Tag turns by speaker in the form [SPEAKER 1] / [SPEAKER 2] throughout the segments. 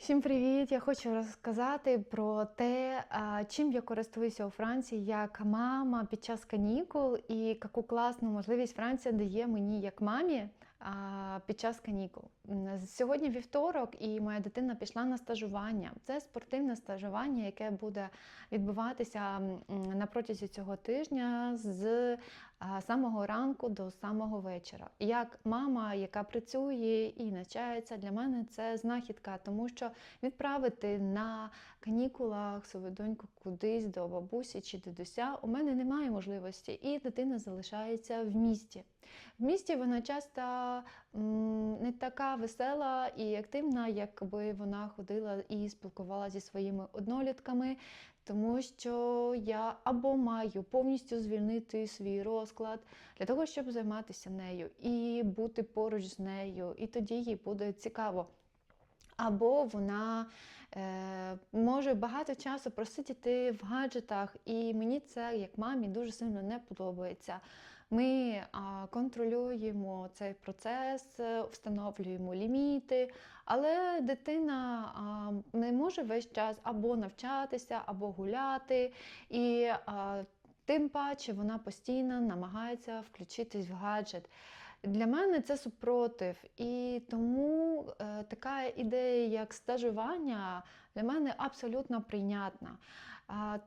[SPEAKER 1] Всім привіт! Я хочу розказати про те, чим я користуюся у Франції як мама під час канікул, і яку класну можливість Франція дає мені як мамі під час канікул. Сьогодні вівторок, і моя дитина пішла на стажування. Це спортивне стажування, яке буде відбуватися на протязі цього тижня з самого ранку до самого вечора. Як мама, яка працює і навчається, для мене це знахідка, тому що відправити на канікулах свою доньку кудись до бабусі чи дідуся у мене немає можливості, і дитина залишається в місті. В місті вона часто не така весела і активна, якби вона ходила і спілкувалася зі своїми однолітками, тому що я або маю повністю звільнити свій розклад для того, щоб займатися нею і бути поруч з нею, і тоді їй буде цікаво. Або вона е, може багато часу просидіти в гаджетах, і мені це як мамі дуже сильно не подобається. Ми контролюємо цей процес, е, встановлюємо ліміти, але дитина не може весь час або навчатися, або гуляти. І тим паче вона постійно намагається включитись в гаджет. Для мене це супротив, і тому е, така ідея, як стажування, для мене абсолютно прийнятна.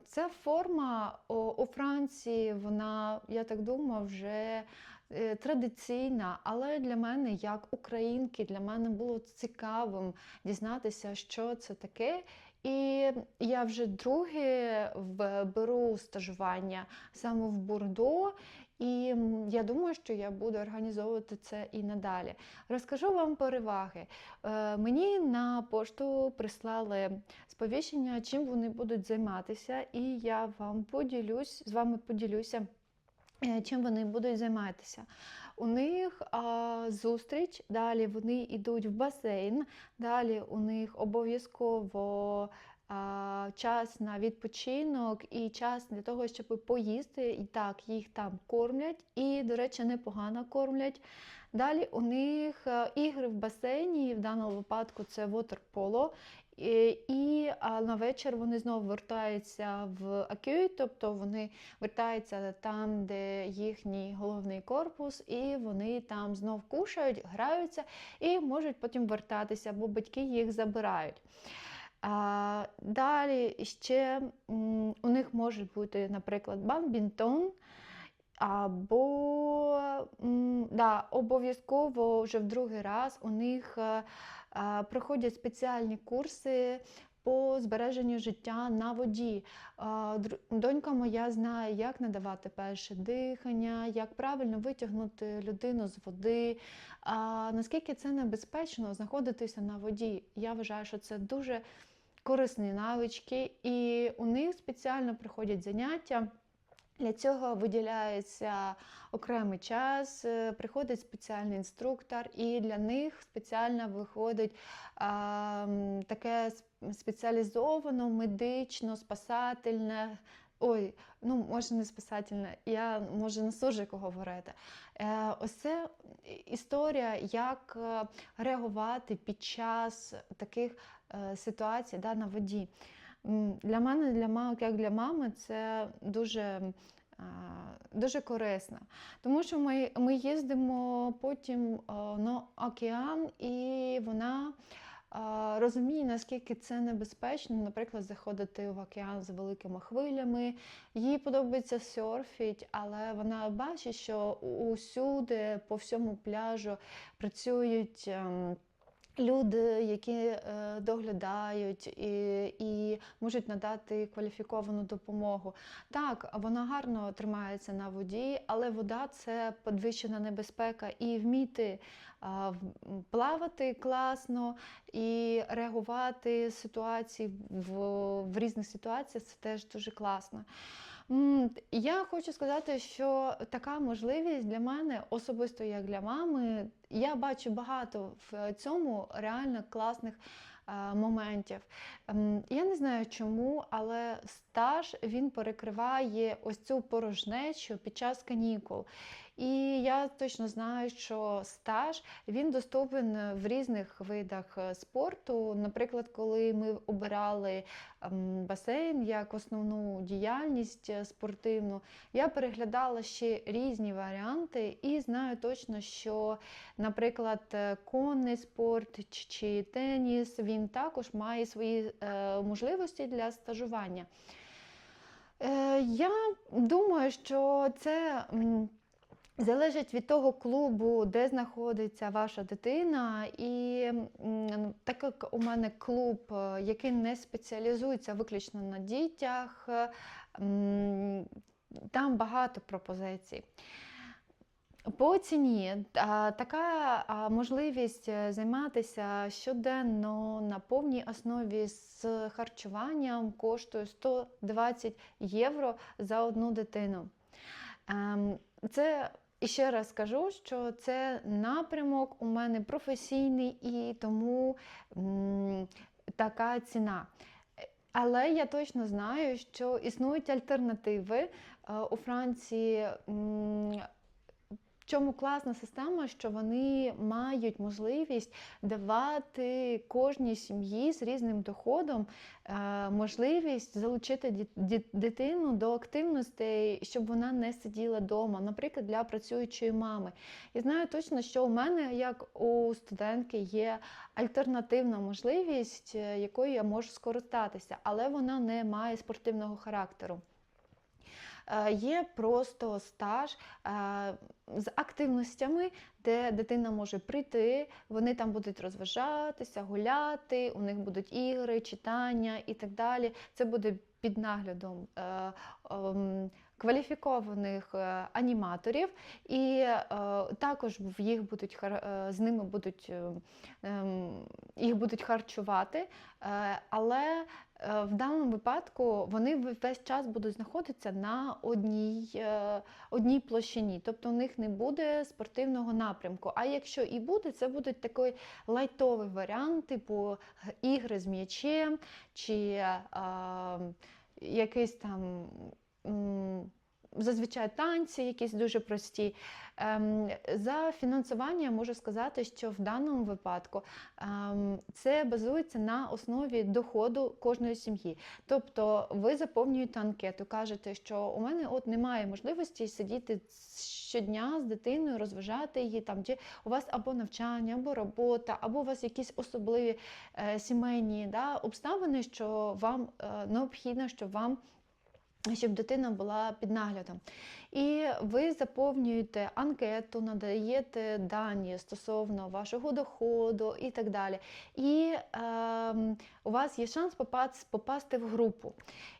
[SPEAKER 1] Ця форма у Франції, вона, я так думаю, вже е, традиційна, але для мене, як українки, для мене було цікавим дізнатися, що це таке. І я вже друге беру стажування саме в Бордо, і я думаю, що я буду організовувати це і надалі. Розкажу вам переваги. Е, Мені на пошту прислали сповіщення, чим вони будуть займатися, і я вам поділюсь з вами поділюся. Е, Чим вони будуть займатися? У них а, зустріч, далі вони йдуть в басейн, далі у них обов'язково час на відпочинок і час для того, щоб поїсти. І так, їх там кормлять, і, до речі, непогано кормлять. Далі у них е, ігри в басейні, в даному випадку це вотерполо. І, на вечір вони знову вертаються в акюй, тобто вони вертаються там, де їхній головний корпус, і вони там знов кушають, граються і можуть потім вертатися, бо батьки їх забирають. Далі ще у них може бути, наприклад, бамбінтон. Або да, обов'язково вже в другий раз у них е, е, проходять спеціальні курси по збереженню життя на воді. Донька моя знає, як надавати перше дихання, як правильно витягнути людину з води. Наскільки це небезпечно знаходитися на воді? Я вважаю, що це дуже корисні навички, і у них спеціально приходять заняття. Для цього виділяється окремий час, е, приходить спеціальний інструктор, і для них спеціально виходить а, таке сп- спеціалізовано, медично, спасательне. Ой, ну може не спасательне, я можу на суржику говорити. Е, ось це історія, як е, реагувати під час таких е, ситуацій да, на воді. Для мене, для мами, як для мами, це дуже, дуже корисно. Тому що ми, ми їздимо потім на океан, і вона розуміє, наскільки це небезпечно, наприклад, заходити в океан з великими хвилями. Їй подобається серфіть, але вона бачить, що усюди, по всьому пляжу працюють. Люди, які е, доглядають і, і можуть надати кваліфіковану допомогу. Так, вона гарно тримається на воді, але вода це підвищена небезпека. І вміти м, плавати класно і реагувати ситуації в, в різних ситуаціях це теж дуже класно. Я хочу сказати, що така можливість для мене, особисто як для мами, я бачу багато в цьому реально класних е, моментів. Я не знаю чому, але стаж він перекриває ось цю порожнечу під час канікул. І я точно знаю, що стаж він доступен в різних видах е, спорту. Наприклад, коли ми обирали ем, басейн як основну діяльність е, спортивну, я переглядала ще різні варіанти і знаю точно, що, наприклад, е, конний спорт чи- теніс він також має свої можливості для стажування. Я думаю, що це залежить від того клубу, де знаходиться ваша дитина. І так як у мене клуб, е, який не спеціалізується виключно на дітях, е, там багато пропозицій. По ціні така можливість е, займатися щоденно на повній основі з харчуванням коштує 120 євро за одну дитину. Ем, Це і ще раз скажу, що це напрямок у мене професійний і тому м, така ціна. Але я точно знаю, що існують альтернативи Е, у Франції. м, чому класна система, що вони мають можливість давати кожній сім'ї з різним доходом е, можливість залучити дитину до активностей, щоб вона не сиділа вдома, наприклад, для працюючої мами. І знаю точно, що у мене, як у студентки, є альтернативна можливість, е, якою я можу скористатися, але вона не має спортивного характеру. Е, Є просто стаж е, з активностями, де дитина може прийти, вони там будуть розважатися, гуляти, у них будуть ігри, читання і так далі. Це буде під наглядом е, кваліфікованих е, аніматорів, і е, також в їх будуть е, з ними будуть ем, їх будуть харчувати, але в даному випадку вони весь час будуть знаходитися на одній, одній площині, тобто у них не буде спортивного напрямку. А якщо і буде, це будуть такий лайтовий варіант, типу ігри з м'ячем чи е, якийсь там. Зазвичай танці, якісь дуже прості. Ем, За фінансування можу сказати, що в даному випадку ем, це базується на основі доходу кожної сім'ї. Тобто ви заповнюєте анкету, кажете, що у мене от немає можливості сидіти щодня з дитиною, розважати її там, чи у вас або навчання, або робота, або у вас якісь особливі е, сімейні да, обставини, що вам е, необхідно, щоб вам щоб дитина була під наглядом. І ви заповнюєте анкету, надаєте дані стосовно вашого доходу і так далі. І ем, у вас є шанс попасти в групу.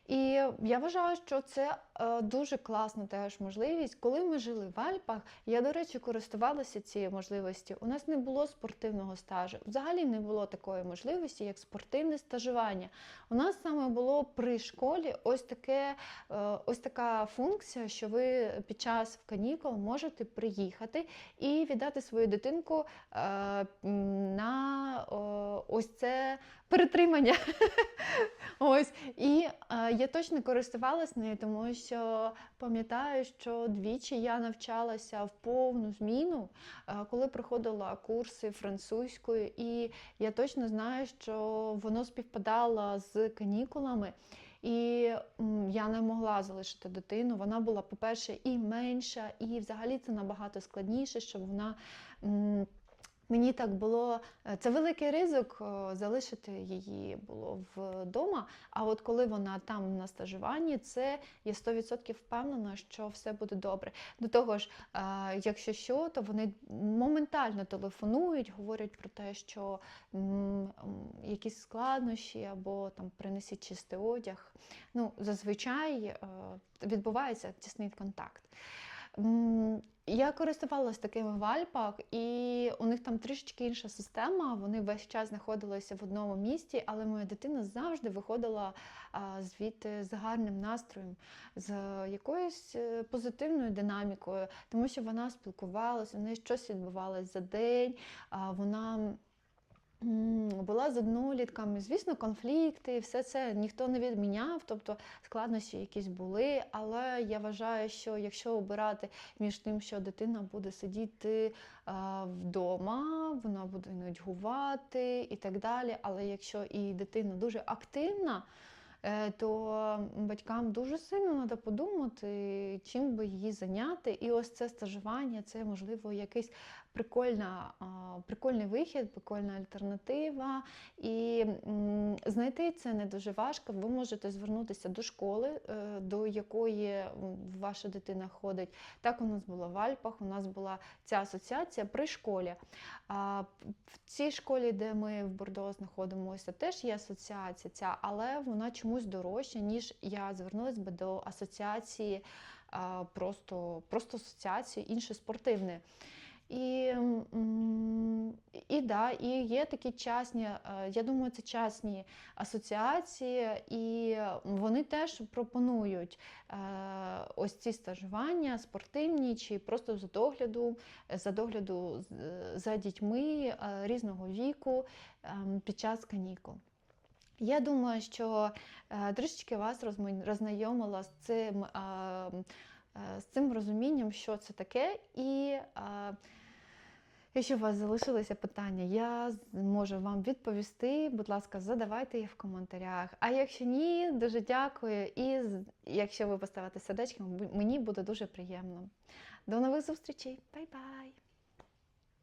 [SPEAKER 1] І я вважаю, що це е, дуже класна теж можливість. Коли ми жили в Альпах, я, до речі, користувалася цією можливістю. У нас не було спортивного стажу. Взагалі не було такої можливості, як спортивне стажування. У нас саме було при школі ось таке, е, ось така функція, що ви під час канікул можете приїхати і віддати свою дитинку е, на ось це перетримання. Ось і е, я точно користувалась нею, тому що пам'ятаю, що двічі я навчалася в повну зміну, е, коли проходила курси французької, і я точно знаю, що воно співпадало з канікулами. І я не могла залишити дитину. Вона була, по-перше, і менша, і взагалі це набагато складніше, щоб вона. Мені так було, е, це великий ризик е, залишити її було вдома. А от коли вона там на стажуванні, це я 100% впевнена, що все буде добре. До того ж, е, якщо що, то вони моментально телефонують, говорять про те, що якісь складнощі або там принесіть чистий одяг. Ну, зазвичай відбувається тісний контакт. Я користувалася такими в Альпах, і у них там трішечки інша система. Вони весь час знаходилися в одному місті, але моя дитина завжди виходила звідти з гарним настроєм, з якоюсь е, позитивною динамікою, тому що вона спілкувалася, у неї щось відбувалося за день, вона Була з однолітками, звісно, конфлікти, все це ніхто не відміняв, тобто складнощі якісь були. Але я вважаю, що якщо обирати між тим, що дитина буде сидіти вдома, вона буде нудьгувати і так далі. Але якщо і дитина дуже активна, е, то батькам дуже сильно треба подумати, чим би її зайняти. І ось це стажування, це можливо якийсь прикольна, прикольний вихід, прикольна альтернатива. І знайти це не дуже важко. Ви можете звернутися до школи, е, до якої ваша дитина ходить. Так у нас було в Альпах, у нас була ця асоціація при школі. В цій школі, де ми в Бордо знаходимося, теж є асоціація ця, але вона чомусь дорожча, ніж я звернулася би до асоціації, просто, просто асоціації інше спортивне. І, і, да, і є такі частні, е, я думаю, це частні асоціації, і вони теж пропонують е, ось ці стажування спортивні чи просто за догляду, за догляду за дітьми е, різного віку під час канікул. Я думаю, що трішечки вас роззнайомила з цим, з цим розумінням, що це таке, і е, якщо у вас залишилися питання, я можу вам відповісти. Будь ласка, задавайте їх в коментарях. А якщо ні, дуже дякую. І якщо ви поставите сердечки, мені буде дуже приємно. До нових зустрічей. Бай-бай!